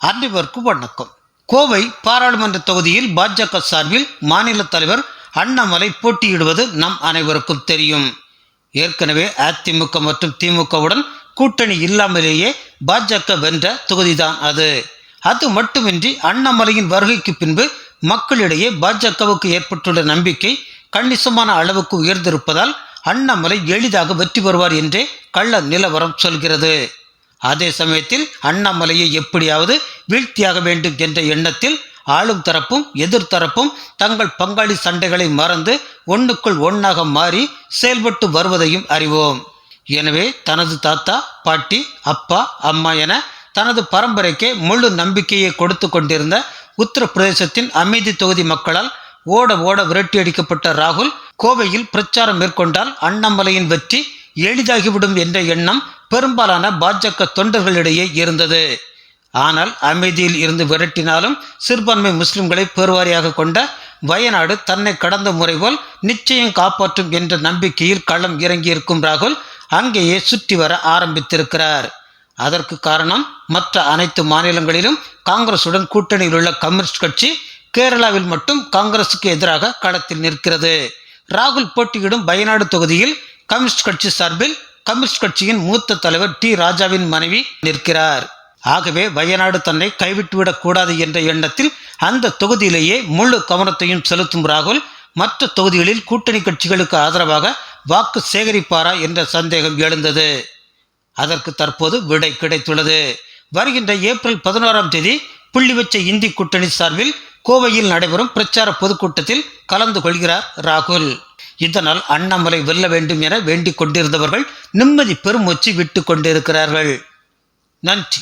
அனைவருக்கும் வணக்கம். கோவை பாராளுமன்ற தொகுதியில் பாஜக சார்பில் மாநில தலைவர் அண்ணாமலை போட்டியிடுவது நம் அனைவருக்கும் தெரியும். ஏற்கனவே அதிமுக மற்றும் திமுகவுடன் கூட்டணி இல்லாமலேயே பாஜக வென்ற தொகுதிதான் அது. அது மட்டுமின்றி அண்ணாமலையின் வருகைக்கு பின்பு மக்களிடையே பாஜகவுக்கு ஏற்பட்டுள்ள நம்பிக்கை கணிசமான அளவுக்கு உயர்ந்திருப்பதால் அண்ணாமலை எளிதாக வெற்றி பெறுவார் என்றே கள்ள நிலவரம் சொல்கிறது. அதே சமயத்தில் அண்ணாமலையை எப்படியாவது வீழ்த்தியாக வேண்டும் என்ற எண்ணத்தில் ஆளும் தரப்பும் எதிர்த்தரப்பும் தங்கள் பங்காளி சண்டைகளை மறந்து ஒன்றுக்குள் ஒன்றாக மாறி செயல்பட்டு வருவதையும் அறிவோம். எனவே தனது தாத்தா பாட்டி அப்பா அம்மா என தனது பரம்பரைக்கே முழு நம்பிக்கையை கொடுத்து கொண்டிருந்த உத்தரப்பிரதேசத்தின் அமைதி தொகுதி மக்களால் ஓட ஓட விரட்டியடிக்கப்பட்ட ராகுல் கோவையில் பிரச்சாரம் மேற்கொண்டால் அண்ணாமலையின் வெற்றி எளிதாகிவிடும் என்ற எண்ணம் பெரும்பாலான பாஜக தொண்டர்களிடையே இருந்தது. ஆனால் அமைதியில் இருந்து விரட்டினாலும் சிறுபான்மை முஸ்லிம்களை பெருவாரியாக கொண்ட வயநாடு தன்னை கடந்த முறை போல் நிச்சயம் காப்பாற்றும் என்ற நம்பிக்கையில் களம் இறங்கியிருக்கும் ராகுல் அங்கேயே சுற்றி வர ஆரம்பித்திருக்கிறார். அதற்கு காரணம் மற்ற அனைத்து மாநிலங்களிலும் காங்கிரசுடன் கூட்டணியில் உள்ள கம்யூனிஸ்ட் கட்சி கேரளாவில் மட்டும் காங்கிரசுக்கு எதிராக களத்தில் நிற்கிறது. ராகுல் போட்டியிடும் வயநாடு தொகுதியில் கம்யூனிஸ்ட் கட்சி சார்பில் கம்யூனிஸ்ட் கட்சியின் மூத்த தலைவர் டி ராஜாவின் மனைவி நிற்கிறார். ஆகவே வயநாடு தன்னை கைவிட்டுவிடக் கூடாது என்ற எண்ணத்தில் அந்த தொகுதியிலேயே முழு கவனத்தையும் செலுத்தும் ராகுல் மற்ற தொகுதிகளில் கூட்டணி கட்சிகளுக்கு ஆதரவாக வாக்கு சேகரிப்பாரா என்ற சந்தேகம் எழுந்தது. அதற்கு தற்போது விடை கிடைத்துள்ளது. வருகின்ற ஏப்ரல் பதினோராம் தேதி புள்ளி வச்ச இந்தி கூட்டணி சார்பில் கோவையில் நடைபெறும் பிரச்சார பொதுக்கூட்டத்தில் கலந்து கொள்கிறார் ராகுல். இதனால் அண்ணாமலை வெல்ல வேண்டும் என வேண்டிக் கொண்டிருந்தவர்கள் நிம்மதி பெருமூச்சு விட்டு கொண்டிருக்கிறார்கள். நன்றி.